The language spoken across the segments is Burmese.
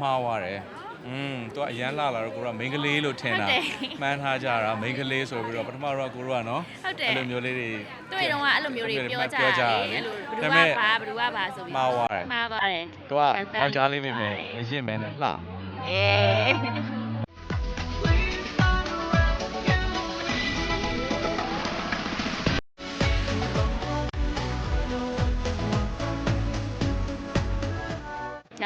မှားသွားတယ်อืมသူကအရန်လာလာတော့ကိုကမိန်းကလေးလို့ထင်တာဟုတ်တယ်မှန်းထားကြတာမိန်းကလေးဆိုပြီးတော့ပထမတော့ကိုတို့ကနော်ဟုတ်တယ်အဲ့လိုမျိုးလေးတွေတွေ့တော့ကအဲ့လိုမျိုးတွေပြောကြပြောကြတယ်တယ်အဲ့လိုဘဒါယ်ပေသူမဲ့ကပါဘယ်သူကပါဆိုပြီးမှားသွားတယ်မှားပါတယ်သူကယောက်ျားလေးမိမယ်အရင်မဲနဲ့လှအေး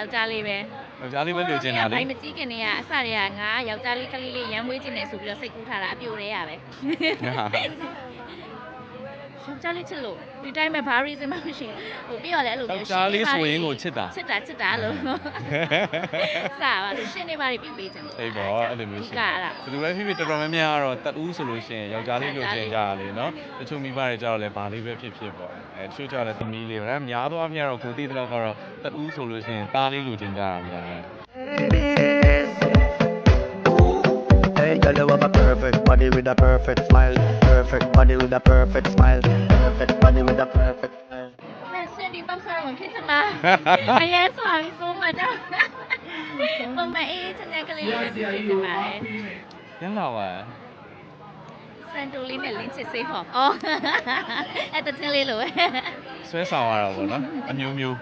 ယောက်ျားလေးပဲယောက်ျားလေးပဲလိုချင်တာလေဘိုင်းမကြည့်ခင်တည်းကအစတည်းကငါယောက်ျားလေးကလေးလေးရမ်းမွေးခြင်းနဲ့ဆိုပြီးတော့စိတ်ကူးထားတာအပြိုတည်းရပဲ ယောက်ျားလေးချစ်လို့ဒီတိုင်းမှာဘာရီစင်မှမရှိဘူးဟိုပြီးတော့လည်းအဲ့လိုယောမျိုးက်ျားလေးဆိုရင်ကိုချစ်တာချစ်တာချစ်တာလို့စပါလို့ရှင်းနေပါလိပြုတ်ပေးချင်လို့အေးပေါ့အဲ့လိုမျိုးရှင်ကအဲ့ဒါဘယ်သူပဲဖြစ်ဖြစ်တော်တော်များများကတော့တတ်ဦးဆိုလို့ရှိရင်ယောက်ျားလေးလိုချင်ကြရလေနော်တချို့မိဘတွေကြတော့လည်းဘာလေးပဲဖြစ်ဖြစ်ပေါ့အဲတချို့ကြတော့လည်းသမီးလေးပဲဒါများသောအားဖြင့်ကတော့ကိုသိတဲ့လောက်ကတော့တတ်ဦးဆိုလို့ရှိရင်သားလေးလိုချင်ကြတာများ body with a perfect smile. Perfect body with a perfect smile. Perfect body with a perfect smile. မဲ့စင်ဒီပတ်စားဝင်ဖြစ်ချင်မှာအရေးဆိုပြီးဆိုမှတော့ပုံမအေးချင်တဲ့ကလေးလေးဖြစ်ချင်ပါလေရန်လာပါစန်တိုလေးနဲ့လင်းချစ်စေးဖို့အော်အဲ့တချင်းလေးလိုပဲဆွဲဆောင်ရတာပေါ့နော်အမျိုးမျိုး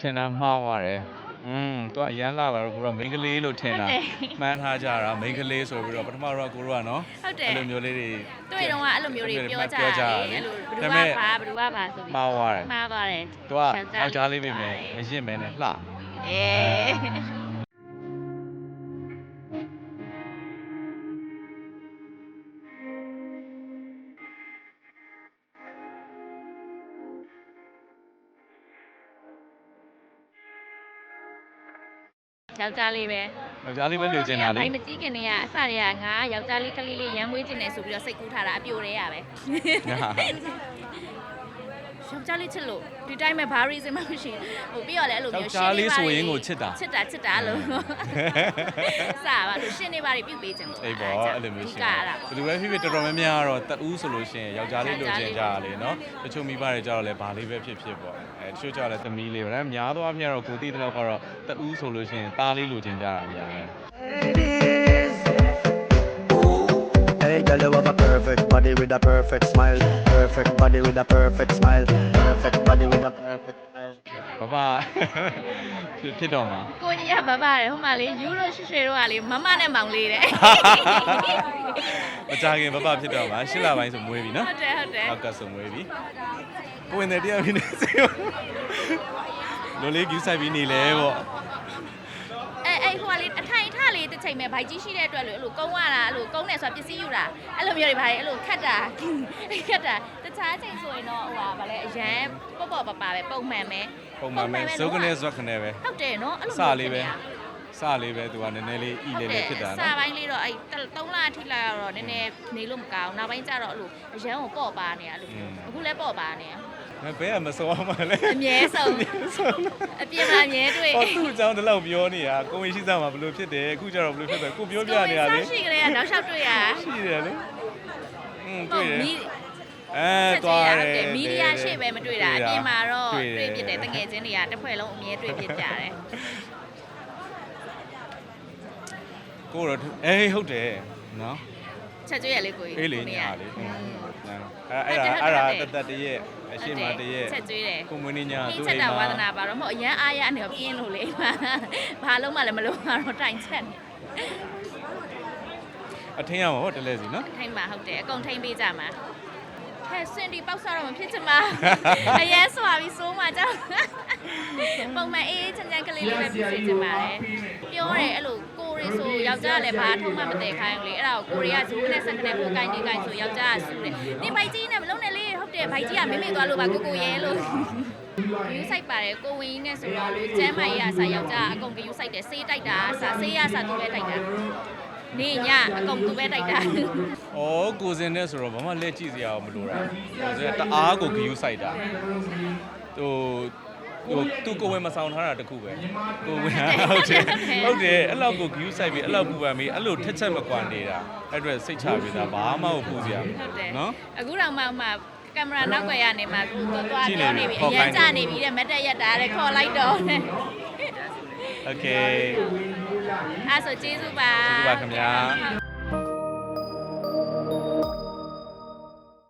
ထင်တာမှားသွားတယ်อืมသူကအရန်လာလာတော့ကိုကမိန်းကလေးလို့ထင်တာမှန်းထားကြတာမိန်းကလေးဆိုပြီးတော့ပထမတော့ကိုတို့ကနော်ဟုတ်တယ်အဲ့လိုမျိုးလေးတွေတွေ့တော့ကအဲ့လိုမျိုးတွေပြောကြပြောကြတယ်တယ်အဲ့လိုဘယ်သူဒါကပေမဲ့ပါဘယ်သူကပါဆိုပြီးမှားသွားတယ်မှားပါတယ်သူကယောက်ျားလေးမိမယ်အရင်မဲနဲ့လှအေး ယောက်ျားလေးပဲယောက်ျားလေးပဲလိုချင်တာလေဘိုင်းမကြည့်ခင်တည်းကအစတည်းကငါယောက်ျားလေးကလေးလေးရမ်းမွေးခြင်းနဲ့ဆိုပြီးတော့စိတ်ကူးထားတာအပြိုတည်းရပဲ ယောက်ျားလေးချစ်လို့ဒီတိုင်းမှာဘာရီစင်မှမရှိဘူးဟိုပြီးတော့လည်းအဲ့လိုမျိုးယောက်ျားလေးဆိုရင်ကိုချစ်တာချစ်တာချစ်တာလို့စပါလို့ရှင်းနေပါလိပြုတ်ပေးခြင်းလို့အေးပေါ့အဲ့လိုမျိုးရှင်ကအဲ့ဒါဘယ်သူပဲဖြစ်ဖြစ်တော်တော်များများကတော့တတ်ဦးဆိုလို့ရှိရင်ယောက်ျားလေးလိုချင်ကြရလေနော်တချို့မိဘတွေကြတော့လည်းဘာလေးပဲဖြစ်ဖြစ်ပေါ့အဲတချို့ကြတော့လည်းသမီးလေးပဲဒါများသောအားဖြင့်ကတော့ကိုသိတဲ့လောက်ကတော့တတ်ဦးဆိုလို့ရှိရင်သားလေးလိုချင်ကြတာများတယ် Hey, girl, you have a perfect body with a perfect smile. Perfect body with a perfect smile. Perfect body with a perfect smile. ဘဘဖြစ်ဖြစ်တော့မှာကိုကြီးကဘဘတယ်ဟိုမှာလေယူရိုရွှေရွှေတို့ကလေမမနဲ့မောင်လေးတဲ့မကြခင်ဘဘဖြစ်တော့မှာရှစ်လပိုင်းဆိုမွေးပြီနော်ဟုတ်တယ်ဟုတ်တယ်နောက်ကဆိုမွေးပြီကိုဝင်တဲ့တရားဖြစ်နေစေရောလိုလေးကျူးဆိုင်ပြီးနေလဲပေါ့ အဲအဲဟိုကလေအထိုင်ထလေးတစ် ချိန်မဲ့ဘိုက်ကြီးရှိတဲ့အတွက်လို့အဲ့လိုကုန်းရတာအဲ့လိုကုန်းနေဆိုတာပစ္စည်းယူတာအဲ့လိုမျိုးတွေဗါလေအဲ့လိုခတ်တာခတ်တာတခြားချိန်ဆိုရင်တော့ဟိုဟာဗါလေအရန်ပေါ့ပေါ့ပါပါပဲပုံမှန်ပဲပုံမှန်ပဲဇုတ်ကနေဇွက်ခနဲ့ပဲဟုတ်တယ်နော်အဲ့လိုစလေးပဲ စလေးပဲသူကနည်းနည်းလေးဤလေးလေးဖြစ်တာစာနော်ပိုင်းလေးတော့အဲ့3လအထိလာတော့နည်းနည်းနေလို့မကောင်းနောက်ပိုင်းကျတော့အဲ့လိုအရန်ကိုပေါ့ပါနေရအဲ့လိုအခုလည်းပေါ့ပါနေရမဘဲကမစောမှလဲအမြဲဆုံးအပြင်းမှာအမြဲတွေ့ဟောသူ့အကြောင်းဒီလောက်ပြောနေတာကိုဝင်ရှိစားမှာဘယ်လိုဖြစ်တယ်အခုကျတော့ဘယ်လိုဖြစ်တယ်ကိုပြောပြနေရလေရှိကြတယ်နောက်လျှောက်တွေ့ရရှိတယ်လေอืมဟုတွေ့တ်တယ်မီးအဲသွားတယ်မီဒီယာရှေ့ပဲမတွေ့တာအပြင်မှာတော့တွေ့တွေ့ဖြစ်တယ်တကယ်ချင်းတွေကတစ်ဖွဲ့လုံးအမြဲတွေ့ဖြစ်ကြတယ် ကိုတော့အေးဟုတ်တယ်နော်ချက်ကျွေးရလေကိုကြီးအေးလေညာလေอืมအဲ့အဲ့ဒါအဲ့ဒါတတ်တရက်အရှိမတရက်ချက်ကျွေးတယ်ကိုမွေးနေ့ညဒီသူ့ချက်အိမ်တာမှာဝါသနာပါတော့မဟုတ်အရန်အားရအနေတော့ပြင်းလို့လေဘာလုံးမှလည်းမလုံးတော့တိုင်ချက်နေအထင်းရမှာဟုတ်တယ်လဲစီနော်ထိုင်မှာဟုတ်တယ်အကုန်ထိမ့်ပေးကြမှာ ဟဲ့စင်ဒီပေါက်စားတော့မဖြစ်ချင်ပါအရန်စွာပြီးစိုးမှကြောက်ပုံမှန်အေးချမ်းချမ်းကလေးလေးပဲဖြစ်စေချင်ပါတယ်ပြောတယ်အဲ့လိုကိုရီဆိုယောက်ျားလည်းဘာထုံးမှမတည်ခိုင်းဘူးလေအဲ့ဒါကိုကိုရီကဇိုးနဲ့စက်ကနေပို့ကိုင်းနေကိုင်းဆိုယောက်ျားကဆူတယ်နေဘိုက်ကြီးနဲ့မလုံးနဲ့လေးဟုတ်တယ်ဘိုက်ကြီးကမိမိသွားလို့ပါကိုကိုရဲလို့ယူဆိုင်ပါတယ်ကိုဝင်းနဲ့ဆိုတော့လို့ကျမ်းမိုင်ရစာယောက်ျားအကုန်ကယူဆိုင်တယ်ဆေးတိုက်တာစာဆေးရစာသူပဲတိုက်တာ နေညအကုန်သူပဲတိုက်တာ။အော်ကိုစင်နဲ့ဆိုတော့ဘာမှလက်ကြည့်စရာမလိုတာ။ကိုစင်ကတအားကိုဂယူးဆိုင်တာ။ဟိုဟိုသူကိုဝင်မဆောင်ထားတာတခုပဲ။ကိုဝင်ဟုတ်တယ်။ဟုတ်တယ်အဲ့လောက်ကိုဂယူးဆိုင်ပြီးအဲ့လောက်ပူပန်ပြီးအဲ့လိုထက်ချက်မကွာနေတာ။အဲ့အတွက်စိတ်ချပြီးသားဘာမှမပူစရာ။နော်။အခုတော့မှမှကင်မရာနောက်ွယ်ရနေမှာကိုသွားသွားပြောနေပြီအရင်ကြနေပြီတဲ့မတ်တက်ရက်တာတဲ့ခေါ်လိုက်တော့ Okay အဲ့ဆိုကျေးဇူးပါကျေးဇူးပါခင်ဗျာဟုတ်